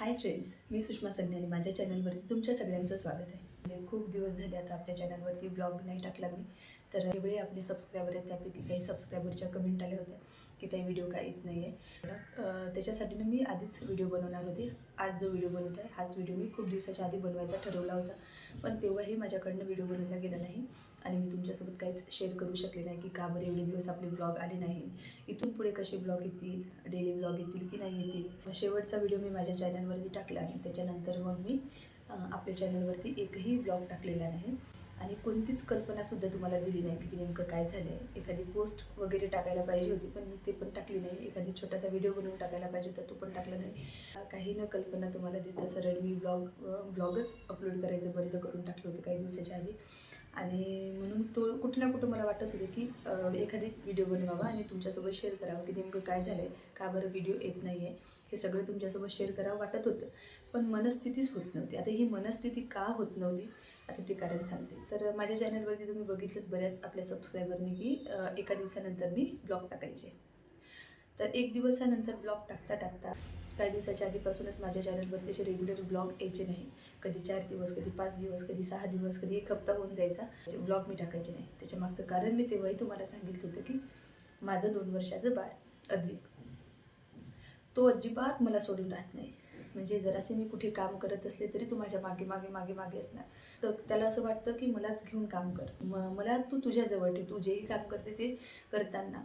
Hi friends मी सुषमा सगने आणि माझ्या चॅनलवरती तुमच्या सगळ्यांचं स्वागत आहे. म्हणजे खूप दिवस झाले आता आपल्या चॅनलवरती ब्लॉग नाही टाकला मी. तर जेवढे आपले सबस्क्रायबर आहेत त्यापैकी काही सबस्क्रायबरच्या कमेंट आल्या होत्या की काही व्हिडिओ काय येत नाही आहे त्याच्यासाठी ना मी आधीच व्हिडिओ बनवणार होते. आज जो व्हिडिओ बनवत आहे हाच व्हिडिओ मी खूप दिवसाच्या आधी बनवायचा ठरवला होता. पण तेव्हाही माझ्याकडनं व्हिडिओ बनवला गेला नाही आणि मी तुमच्यासोबत काहीच शेअर करू शकले नाही की का बरं एवढे दिवस आपले ब्लॉग आले नाही. इथून पुढे कसे ब्लॉग येतील डेली ब्लॉग येतील की नाही येतील शेवटचा व्हिडिओ मी माझ्या चॅनलवरती टाकला आणि त्याच्यानंतर मग मी आपल्या चॅनलवरती एकही ब्लॉग टाकलेला नाही. आणि कोणतीच कल्पनासुद्धा तुम्हाला दिली नाही की नेमकं काय झालं आहे एखादी पोस्ट वगैरे टाकायला पाहिजे होती पण मी ते पण टाकली नाही. एखादी छोटासा व्हिडिओ बनवून टाकायला पाहिजे होता तो पण टाकला नाही. काही न कल्पना तुम्हाला देतं सरळ मी ब्लॉग ब्लॉगच अपलोड करायचं बंद करून टाकलं होतं काही दिवसाच्या आधी. आणि म्हणून तो कुठं ना कुठं मला वाटत होतं की एखादी व्हिडिओ बनवावा आणि तुमच्यासोबत शेअर करावं की नेमकं काय झालं आहे का बरं व्हिडिओ येत नाही आहे हे सगळं तुमच्यासोबत शेअर करावं वाटत होतं. पण मनस्थितीच होत नव्हती. आता ही मनस्थिती का होत नव्हती? आता ते कारण सांगते. तर माझ्या चॅनलवरती तुम्ही बघितलंच बऱ्याच आपल्या सबस्क्रायबरनी की एका दिवसानंतर मी ब्लॉग टाकायचे. तर एक दिवसानंतर ब्लॉग टाकता टाकता काही दिवसाच्या आधीपासूनच माझ्या चॅनलवरती असे रेग्युलर ब्लॉग यायचे नाही. कधी चार दिवस कधी पाच दिवस कधी सहा दिवस कधी एक हप्ता होऊन जायचा. ब्लॉग मी टाकायचे नाही. त्याच्या मागचं कारण मी तेव्हाही तुम्हाला सांगितलं होतं की माझं दोन वर्षाचं बाळ अद्विक. तो अजिबात मला सोडून राहत नाही. म्हणजे जरासे मी कुठे काम करत असले तरी तू माझ्या मागे मागे मागे मागे असणार. तर त्याला असं वाटतं की मलाच घेऊन काम कर. म मला तू तुझ्याजवळ ठेव. तू जेही काम करते ते करताना.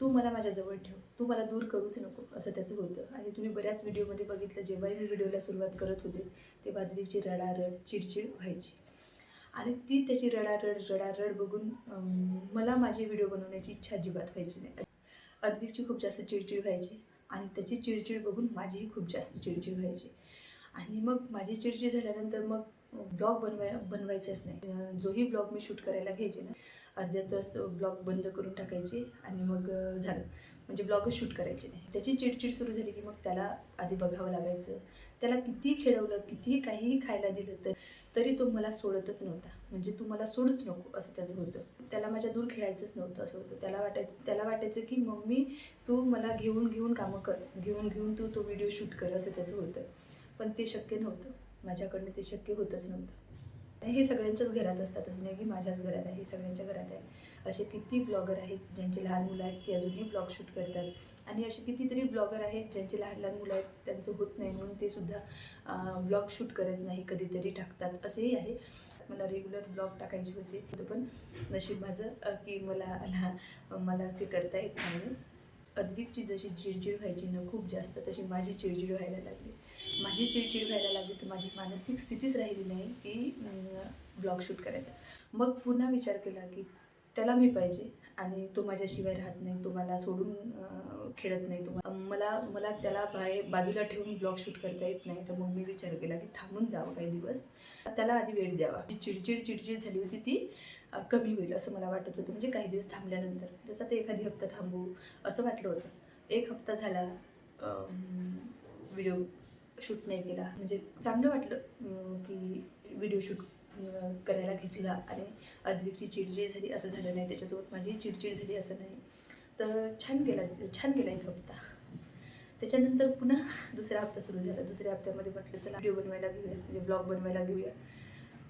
तू मला माझ्याजवळ ठेव. तू मला दूर करूच नको असं त्याचं होतं. आणि तुम्ही बऱ्याच व्हिडिओमध्ये बघितलं जेव्हाही मी व्हिडिओला सुरुवात करत होते तेव्हा द्विकची रडारड चिडचिड व्हायची. आणि ती त्याची रडारड रडारड बघून मला माझे व्हिडिओ बनवण्याची इच्छा अजिबात व्हायची नाही. अद्विकची खूप जास्त चिडचिड व्हायची. आणि त्याची चिडचिड बघून माझीही खूप जास्त चिडचिड व्हायची. आणि मग माझी चिडचिड झाल्यानंतर मग ब्लॉग बनवाय बनवायचेच नाही. जोही ब्लॉग मी शूट करायला घ्यायचे ना. अर्ध्या तास ब्लॉग बंद करून टाकायचे आणि मग झालं. म्हणजे ब्लॉगच शूट करायचे नाही. त्याची चिडचिड सुरू झाली की मग त्याला आधी बघावं लागायचं. त्याला किती खेळवलं कितीही काहीही खायला दिलं तर तरी तो मला सोडतच नव्हता. म्हणजे तू मला सोडूच नको असं त्याचं होतं. त्याला माझ्या दूर खेळायचंच नव्हतं असं होतं. त्याला वाटायचं त्याला वाटायचं की मम्मी तू मला घेऊन घेऊन कामं कर. घेऊन घेऊन तू तो व्हिडिओ शूट कर असं त्याचं होतं. पण ते शक्य नव्हतं. माझ्याकडनं ते शक्य होतच नव्हतं. हे सगळ्यांच्याच घरात असतात असं नाही की माझ्याच घरात आहे हे सगळ्यांच्या घरात आहे. असे किती ब्लॉगर आहेत ज्यांचे लहान मुलं आहेत ते अजूनही ब्लॉग शूट करतात. आणि असे कितीतरी ब्लॉगर आहेत ज्यांचे लहान लहान मुलं आहेत त्यांचं होत नाही म्हणून ते सुद्धा ब्लॉग शूट करत नाही कधीतरी टाकतात. असेही आहे. मला रेग्युलर ब्लॉग टाकायचे होते. पण नशीब माझं की मला मला ते करता येत नाही. अद्विकची जशी चिडचिड व्हायची ना खूप जास्त तशी माझी चिडचिड व्हायला लागली. माझी चिडचिड व्हायला लागली तर माझी मानसिक स्थितीच राहिली नाही की ब्लॉग शूट करायचा. मग पुन्हा विचार केला की त्याला मी पाहिजे. आणि तो माझ्याशिवाय राहत नाही. तो मला सोडून खेळत नाही. तो मला मला त्याला बाहेर बाजूला ठेवून ब्लॉग शूट करता येत नाही. तर मग मी विचार केला की थांबून जावं काही दिवस. त्याला आधी वेळ द्यावा. जी चिडचिड चिडचिड झाली होती ती कमी होईल असं मला वाटत होतं. म्हणजे काही दिवस थांबल्यानंतर. जसं ते एखादी हप्ता थांबू असं वाटलं होतं. एक हप्ता झाला व्हिडिओ शूट नाही केला. म्हणजे चांगलं वाटलं की व्हिडिओ शूट करायला घेतला आणि अद्विकची चिडचिड झाली असं झालं नाही त्याच्यासोबत माझी चिडचिड झाली असं नाही. तर छान गेला छान गेला एक हप्ता. त्याच्यानंतर पुन्हा दुसरा हप्ता सुरू झाला. दुसऱ्या हप्त्यामध्ये म्हटलं चला व्हिडिओ बनवायला घेऊया म्हणजे ब्लॉग बनवायला घेऊया.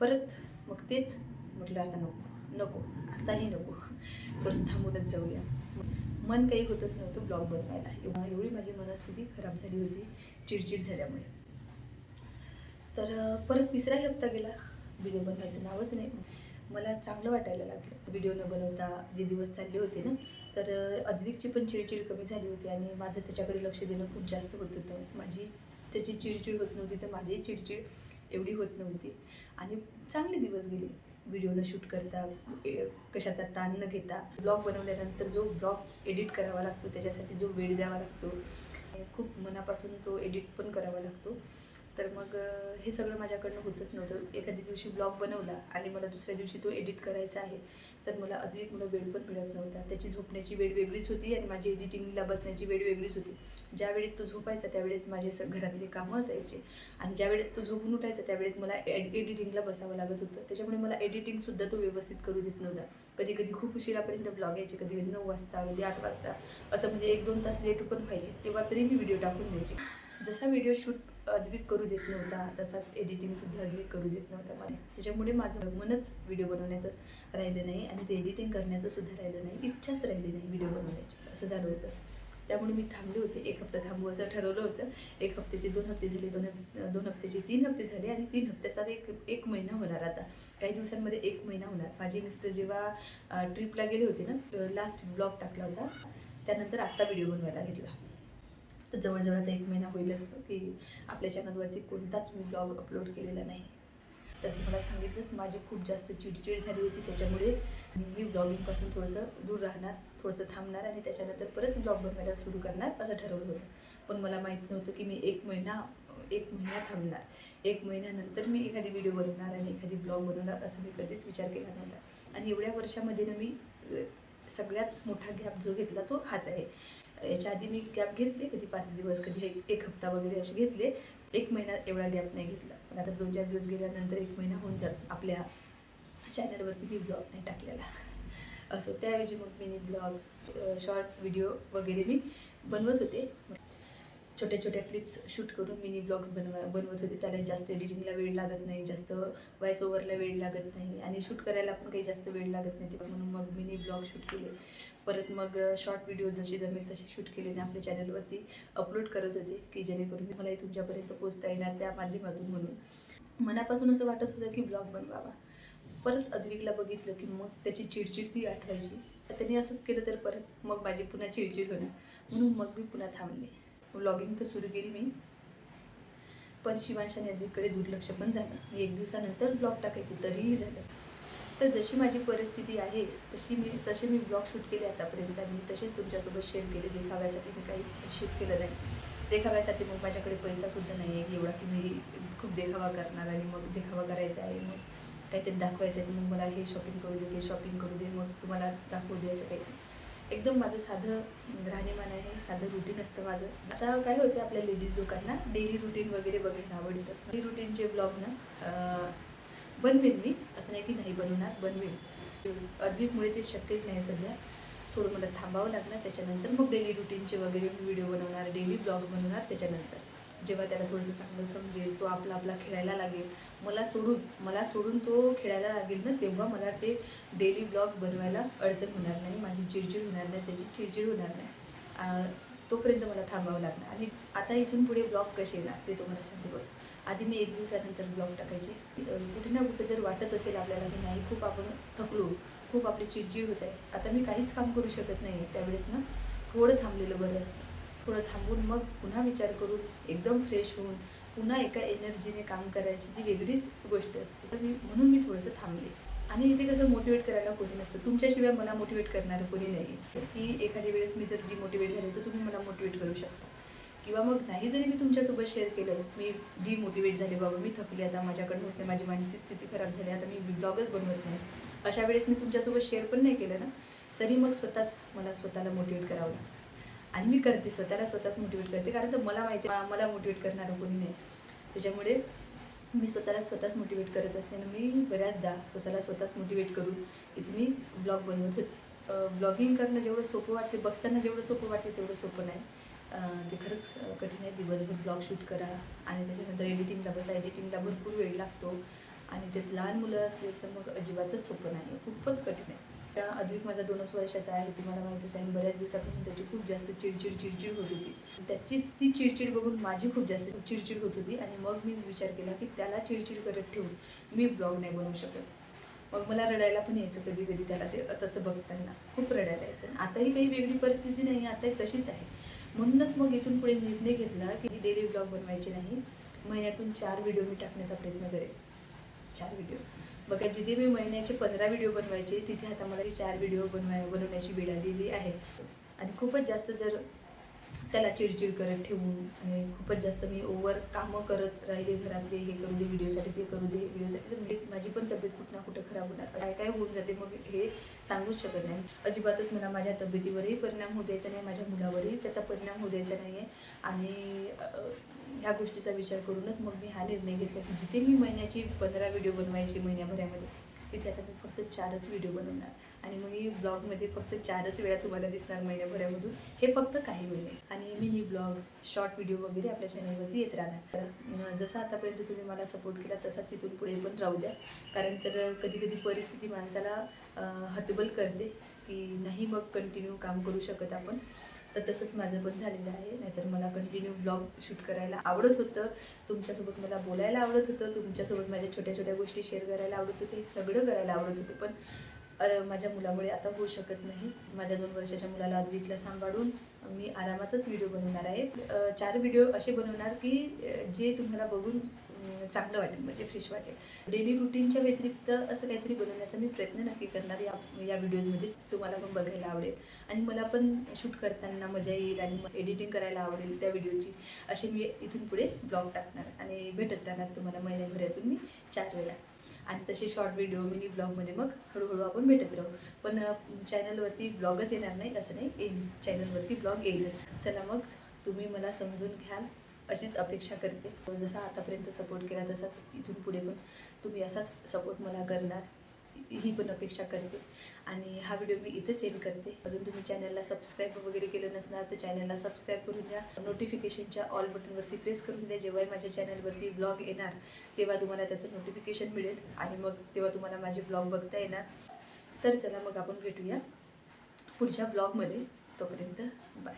परत मग तेच म्हटलं आता नको नको आताही नको थोडंसं थांबूनच जाऊया. मन काही होतच नव्हतं ब्लॉग बनवायला. एवढी माझी मनस्थिती खराब झाली होती चिडचिड झाल्यामुळे. तर परत तिसराही हप्ता गेला. व्हिडिओ बनवायचं नावच नाही. मला चांगलं वाटायला लागलं. व्हिडिओ न बनवता जे दिवस चालले होते ना तर अधिकची पण चिडचिड कमी झाली होती आणि माझं त्याच्याकडे लक्ष देणं खूप जास्त होत होतं. माझी त्याची चिडचिड होत नव्हती तर माझीही चिडचिड एवढी होत नव्हती. आणि चांगले दिवस गेले. व्हिडिओला शूट करता ए- कशाचा ताण न घेता. ब्लॉग बनवल्यानंतर जो ब्लॉग एडिट करावा लागतो त्याच्यासाठी जो वेळ द्यावा लागतो खूप मनापासून तो एडिट पण करावा लागतो. तर मग हे सगळं माझ्याकडनं होतच नव्हतं. एखाद्या दिवशी ब्लॉग बनवला आणि मला दुसऱ्या दिवशी तो एडिट करायचा आहे तर मला अधिक मला वेळ पण मिळत नव्हता. त्याची झोपण्याची वेळ वेगळीच होती आणि माझी एडिटिंगला बसण्याची वेळ वेगळीच होती. ज्या वेळेत तो झोपायचा त्यावेळेत माझे स घरातले कामं असायचे. आणि ज्या वेळेत तो झोपून उठायचा त्यावेळेत मला एड एडिटिंगला बसावं लागत होतं. त्याच्यामुळे मला एडिटिंगसुद्धा तो व्यवस्थित करू देत नव्हता. कधी कधी खूप उशिरापर्यंत ब्लॉग यायचे कधी कधी नऊ वाजता कधी आठ वाजता. असं म्हणजे एक दोन तास लेट पण व्हायचे तेव्हा तरी मी व्हिडिओ टाकून द्यायचे. जसा व्हिडिओ शूट अद्विक करू देत नव्हता तसाच एडिटिंगसुद्धा अद्विक करू देत नव्हता मला. त्याच्यामुळे माझं मनच व्हिडिओ बनवण्याचं राहिलं नाही आणि ते एडिटिंग करण्याचं सुद्धा राहिलं नाही इच्छाच राहिली नाही व्हिडिओ बनवण्याची असं झालं होतं. त्यामुळे मी थांबले होते एक हप्ता थांबू असं ठरवलं होतं. एक हप्त्याचे दोन हप्ते झाले दोन दोन हप्त्याचे तीन हप्ते झाले आणि तीन हप्त्याचा एक एक महिना होणार आता. काही दिवसांमध्ये एक महिना होणार. माझे मिस्टर जेव्हा ट्रिपला गेले होते ना लास्ट ब्लॉग टाकला होता त्यानंतर आत्ता व्हिडिओ बनवायला घेतला. तर जवळजवळ आता एक महिना होईलच की आपल्या चॅनलवरती कोणताच मी ब्लॉग अपलोड केलेला नाही. तर तुम्हाला सांगितलंच माझी खूप जास्त चिडचिड झाली होती त्याच्यामुळे मी ब्लॉगिंगपासून थोडंसं दूर राहणार थोडंसं थांबणार आणि त्याच्यानंतर परत ब्लॉग बनवायला सुरू करणार असं ठरवलं होतं. पण मला माहीत नव्हतं की मी एक महिना एक महिना थांबणार. एक महिन्यानंतर मी एखादी व्हिडिओ बनवणार आणि एखादी ब्लॉग बनवणार असं मी कधीच विचार केला नव्हता. आणि एवढ्या वर्षामध्ये ना मी सगळ्यात मोठा गॅप जो घेतला तो हाच आहे. याच्या आधी मी गॅप घेतले कधी पाच दिवस कधी एक एक हप्ता वगैरे असे घेतले. एक महिना एवढा गॅप नाही घेतला. पण आता दोन चार दिवस गेल्यानंतर एक महिना होऊन जात आपल्या चॅनलवरती मी ब्लॉग नाही टाकलेला. असो त्याऐवजी मग मिनी ब्लॉग शॉर्ट व्हिडिओ वगैरे मी बनवत होते. छोट्या छोट्या क्लिप्स शूट करून मिनी ब्लॉग्स बनवा बनवत होते. त्याला जास्त एडिटिंगला वेळ लागत नाही जास्त व्हॉइस ओव्हरला वेळ लागत नाही. आणि शूट करायला पण काही जास्त वेळ लागत नाही. ते म्हणून मग मिनी ब्लॉग शूट केले. परत मग शॉर्ट व्हिडिओ जसे जमेल तसे शूट केले. आणि आपल्या चॅनलवरती अपलोड करत होते की जेणेकरून मलाही तुमच्यापर्यंत पोचता येणार त्या माध्यमातून म्हणून. मनापासून असं वाटत होतं की ब्लॉग बनवावा. परत अद्विकला बघितलं की मग त्याची चिडचिड ती आठवायची त्याने असंच केलं तर परत मग माझी पुन्हा चिडचिड होणार. म्हणून मग मी पुन्हा थांबले. व्लॉगिंग तर सुरू केली मी. पण शिवांशाने अद्विककडे दुर्लक्ष पण झालं. मी एक दिवसानंतर ब्लॉग टाकायचे तरीही झालं. तर जशी माझी परिस्थिती आहे तशी मी तसे मी ब्लॉग शूट केले आतापर्यंत आणि मी तसेच तुमच्यासोबत शेअर केले. देखाव्यासाठी मी काहीच शूट केलं नाही. देखाव्यासाठी मग माझ्याकडे पैसासुद्धा नाही आहे. एवढा की मी खूप देखावा करणार आणि मग देखावा करायचा आहे. मग काहीतरी दाखवायचं आहे. मग मला हे शॉपिंग करू दे ते शॉपिंग करू दे. मग तुम्हाला दाखवू दे असं काही. एकदम माझं साधं राहणीमान आहे साधं रुटीन असतं माझं. आता काय होते आपल्या लेडीज लोकांना डेली रुटीन वगैरे बघायला आवडतं. डेली रुटीनचे ब्लॉग ना बनवेन मी. असं नाही की नाही बनवणार बनवेन. अद्विकमुळे ते शक्यच नाही सध्या. थोडं मला थांबावं लागणार त्याच्यानंतर मग डेली रुटीनचे वगैरे व्हिडिओ बनवणार डेली ब्लॉग बनवणार त्याच्यानंतर. जेव्हा त्याला थोडंसं चांगलं समजेल तो आपला आपला खेळायला लागेल. मला सोडून मला सोडून तो खेळायला लागेल ना तेव्हा मला ते डेली ब्लॉग्स बनवायला अडचण होणार नाही. माझी चिडचिड होणार नाही त्याची चिडचिड होणार नाही. तोपर्यंत मला थांबावं लागणार. आणि आता इथून पुढे ब्लॉग कसे येणार ते तुम्हाला सांगते बघ. आधी मी एक दिवसानंतर ब्लॉग टाकायचे. कुठे ना कुठे जर वाटत असेल आपल्याला की नाही खूप आपण थकलो खूप आपली चिडचिड होत आहे. आता मी काहीच काम करू शकत नाही. त्यावेळेस ना थोडं थांबलेलं बरं असतं. थोडं थांबून मग पुन्हा विचार करून एकदम फ्रेश होऊन पुन्हा एका एनर्जीने काम करायची ती वेगळीच गोष्ट असते. तर मी म्हणून मी थोडंसं थांबले. आणि इथे कसं मोटिवेट करायला कोणी नसतं. तुमच्याशिवाय मला मोटिवेट करणारं कोणी नाही की एखाद्या वेळेस मी जर डिमोटिवेट झाले तर तुम्ही मला मोटिवेट करू शकता. किंवा मग नाही जरी मी तुमच्यासोबत शेअर केलं मी डिमोटिवेट झाले बाबा मी थकले आता माझ्याकडून होत नाही माझी मानसिक स्थिती खराब झाली आता मी ब्लॉगच बनवत नाही. अशा वेळेस मी तुमच्यासोबत शेअर पण नाही केलं ना तरी मग स्वतःच मला स्वतःला मोटिवेट करावं लागतं. आणि मी करते स्वतःला स्वतःच मोटिवेट करते. कारण तर मला माहिती मला मोटिवेट करणारं कोणी नाही. त्याच्यामुळे मी स्वतःला स्वतःच मोटिवेट करत असते आणि मी बऱ्याचदा स्वतःला स्वतःच मोटिवेट करून इथे मी ब्लॉग बनवत होते. ब्लॉगिंग करणं जेवढं सोपं वाटते बघताना जेवढं सोपं वाटते तेवढं सोपं नाही. ते खरंच कठीण आहे. दिवसभर ब्लॉग शूट करा आणि त्याच्यानंतर एडिटिंगला बसा. एडिटिंगला भरपूर वेळ लागतो आणि त्यात लहान मुलं असले तर मग अजिबातच सोपं नाही. आहे खूपच कठीण आहे. त्या अद्विक माझा दोनच वर्षाचा आहे तुम्हाला माहितीच आहे. बऱ्याच दिवसापासून त्याची खूप जास्त चिडचिड चिडचिड होत होती. त्याची ती चिडचिड बघून माझी खूप जास्त चिडचिड होत होती. आणि मग मी विचार केला की त्याला चिडचिड करत ठेवून मी ब्लॉग नाही बनवू शकत. मग मला रडायला पण यायचं कधी कधी त्याला ते तसं बघताना. खूप रडायला यायचं. आणि आताही काही वेगळी परिस्थिती नाही आता तशीच आहे. म्हणूनच मग इथून पुढे निर्णय घेतला की डेली ब्लॉग बनवायचे नाही. महिन्यातून चार व्हिडिओ मी टाकण्याचा प्रयत्न करेन. चार व्हिडिओ बघा जिथे मी महिन्याचे पंधरा व्हिडिओ बनवायचे तिथे आता मला चार व्हिडिओ बनवाय बनवण्याची वेळ आलेली आहे. आणि खूपच जास्त जर त्याला चिडचिड करत ठेवून आणि खूपच जास्त मी ओव्हर कामं करत राहिले घरातले हे करू दे व्हिडिओसाठी ते करू दे व्हिडिओसाठी म्हणजे मी माझी पण तब्येत कुठं ना कुठं खराब होणार. काय काय होऊन जाते मग हे सांगूच शकत नाही. अजिबातच मला माझ्या तब्येतीवरही परिणाम होऊ द्यायचा नाही माझ्या मुलावरही त्याचा परिणाम होऊ द्यायचा नाही आहे आणि ह्या गोष्टीचा विचार करूनच मग मी हा निर्णय घेतला की जिथे मी महिन्याची पंधरा व्हिडिओ बनवायची महिन्याभरामध्ये तिथे आता मी फक्त चारच व्हिडिओ बनवणार. आणि मग ही ब्लॉगमध्ये फक्त चारच वेळा तुम्हाला दिसणार महिन्याभरामधून. हे फक्त काही महिने. आणि मिनी ब्लॉग शॉर्ट व्हिडिओ वगैरे आपल्या चॅनलवरती येत राहणार. तर, जसं आतापर्यंत तुम्ही मला सपोर्ट केला तसाच इथून पुढे पण राहू द्या. कारण तर कधी कधी परिस्थिती माणसाला हतबल करते की नाही मग कंटिन्यू काम करू शकत आपण. तर तसंच माझं पण झालेलं आहे. नाहीतर मला कंटिन्यू ब्लॉग शूट करायला आवडत होतं. तुमच्यासोबत मला बोलायला आवडत होतं. तुमच्यासोबत माझ्या छोट्या छोट्या गोष्टी शेअर करायला आवडत होतं. हे सगळं करायला आवडत होतं. पण माझ्या मुलामुळे आता होऊ शकत नाही. माझ्या दोन वर्षाच्या मुलाला अद्वितला सांभाळून मी आरामातच व्हिडिओ बनवणार आहे. चार व्हिडिओ असे बनवणार की जे तुम्हाला बघून चांगलं वाटेल म्हणजे फ्रेश वाटेल. डेली रुटीनच्या व्यतिरिक्त असं काहीतरी बनवण्याचा मी प्रयत्न नक्की करणार या या व्हिडिओजमध्ये तुम्हाला पण बघायला आवडेल. आणि मला पण शूट करताना मजा येईल आणि एडिटिंग करायला आवडेल त्या व्हिडिओची असे मी इथून पुढे ब्लॉग टाकणार आणि भेटत राहणार तुम्हाला महिन्याभरातून मी चार वेळा. आणि तसे शॉर्ट व्हिडिओ मिनी ब्लॉगमध्ये मग हळूहळू आपण भेटत राहू. पण चॅनलवरती ब्लॉगच येणार नाही असं नाही. चॅनलवरती ब्लॉग येईलच. चला मग तुम्ही मला समजून घ्याल. अशीच अपेक्षा करते. जसा आतापर्यंत सपोर्ट केला तसाच इथून पुढे पण तुम्ही असाच सपोर्ट मला करणार. ही पण अपेक्षा करते. आणि हा व्हिडिओ मी इथेच एंड करते. अजून तुम्ही चॅनलला सबस्क्राईब वगैरे केलं नसणार तर चॅनलला सबस्क्राईब करून द्या. नोटिफिकेशनच्या ऑल बटनवरती प्रेस करून द्या. जेव्हा माझ्या चॅनलवरती ब्लॉग येणार तेव्हा तुम्हाला त्याचं नोटिफिकेशन मिळेल. आणि मग तेव्हा तुम्हाला माझे ब्लॉग बघता येणार. तर चला मग आपण भेटूया पुढच्या ब्लॉगमध्ये तोपर्यंत बाय